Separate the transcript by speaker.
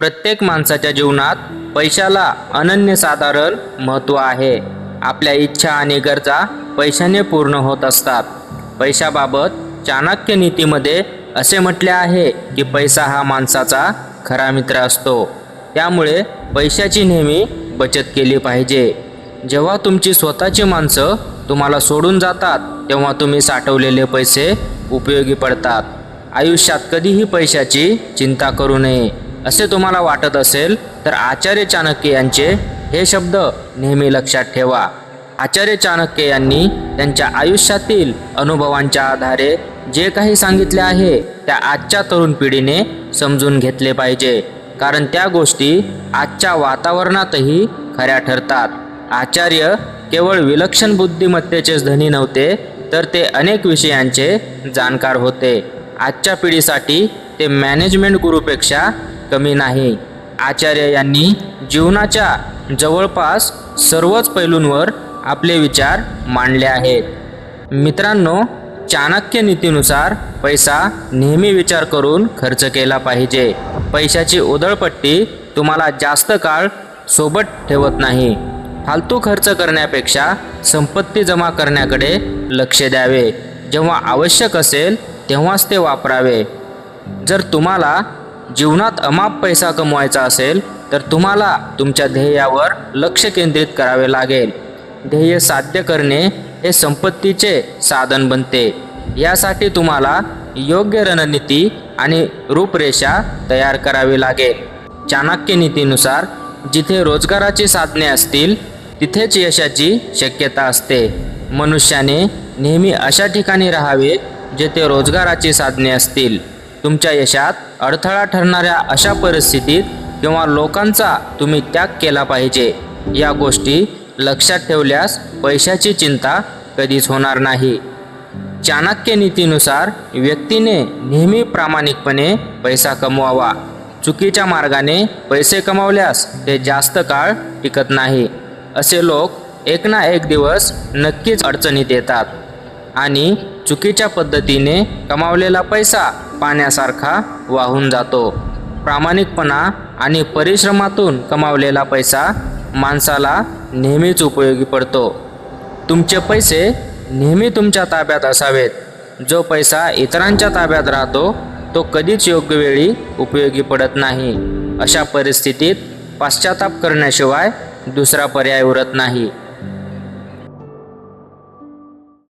Speaker 1: प्रत्येक माणसाच्या जीवनात पैशाला अनन्यसाधारण महत्त्व आहे. आपल्या इच्छा आणि गरजा पैशाने पूर्ण होत असतात. पैशाबाबत चाणक्य नीतीमध्ये असे म्हटले आहे की पैसा हा माणसाचा खरा मित्र असतो. त्यामुळे पैशाची नेहमी बचत केली पाहिजे. जेव्हा तुमची स्वतःची माणसं तुम्हाला सोडून जातात तेव्हा तुम्ही साठवलेले पैसे उपयोगी पडतात. आयुष्यात कधीही पैशाची चिंता करू नये. असे तुम्हाला वाटत असेल तर आचार्य चाणक्य यांचे हे शब्द नेहमी लक्षात ठेवा. आचार्य चाणक्य यांनी त्यांच्या आयुष्यातील अनुभवांच्या आधारे जे काही सांगितले आहे त्या आजच्या तरुण पिढीने समजून घेतले पाहिजे. कारण त्या गोष्टी आजच्या वातावरणातही खऱ्या ठरतात. आचार्य केवळ विलक्षण बुद्धिमत्तेचेच धनी नव्हते तर ते अनेक विषयांचे जाणकार होते. आजच्या पिढीसाठी ते मॅनेजमेंट गुरुपेक्षा कमी नाही. आचार्य यांनी जीवनाच्या जवळपास सर्वच पैलूंवर आपले विचार मांडले आहेत. मित्रांनो चाणक्य नीतीनुसार पैसा नेहमी विचार करून खर्च केला पाहिजे. पैशाची उधळपट्टी तुम्हाला जास्त काळ सोबत ठेवत नाही. फालतू खर्च करण्यापेक्षा संपत्ती जमा करण्याकडे लक्ष द्यावे. जेव्हा आवश्यक असेल तेव्हाच ते वापरावे. जर तुम्हाला जीवनात अमाप पैसा कमवायचा असेल तर तुम्हाला तुमच्या ध्येयावर लक्ष केंद्रित करावे लागेल. ध्येय साध्य करणे हे संपत्तीचे साधन बनते. यासाठी तुम्हाला योग्य रणनीती आणि रूपरेषा तयार करावी लागेल. चाणक्य नीतीनुसार जिथे रोजगाराची साधने असतील तिथेच यशाची शक्यता असते. मनुष्याने नेहमी अशा ठिकाणी राहावे जेथे रोजगाराची साधने असतील. तुमच्या यशात अडथळा ठरणाऱ्या अशा परिस्थितीत किंवा लोकांचा तुम्ही त्याग केला पाहिजे. या गोष्टी लक्षात ठेवल्यास पैशाची चिंता कधीच होणार नाही. चाणक्य नीतीनुसार व्यक्तीने नेहमी प्रामाणिकपणे पैसा कमवावा. चुकीच्या मार्गाने पैसे कमावल्यास ते जास्त काळ टिकत नाही. असे लोक एक ना एक दिवस नक्कीच अडचणीत येतात. आणि चुकीच्या पद्धतीने कमावलेला पैसा पाण्यासारखा वाहून जातो. प्रामाणिकपणा आणि परिश्रमातून कमावलेला पैसा माणसाला नेहमीच उपयोगी पडतो. तुमचे पैसे नेहमी तुमच्या ताब्यात असावेत. जो पैसा इतरांच्या ताब्यात राहतो तो कधीच योग्य वेळी उपयोगी पडत नाही. अशा परिस्थितीत पश्चाताप करण्याशिवाय दुसरा पर्याय उरत नाही.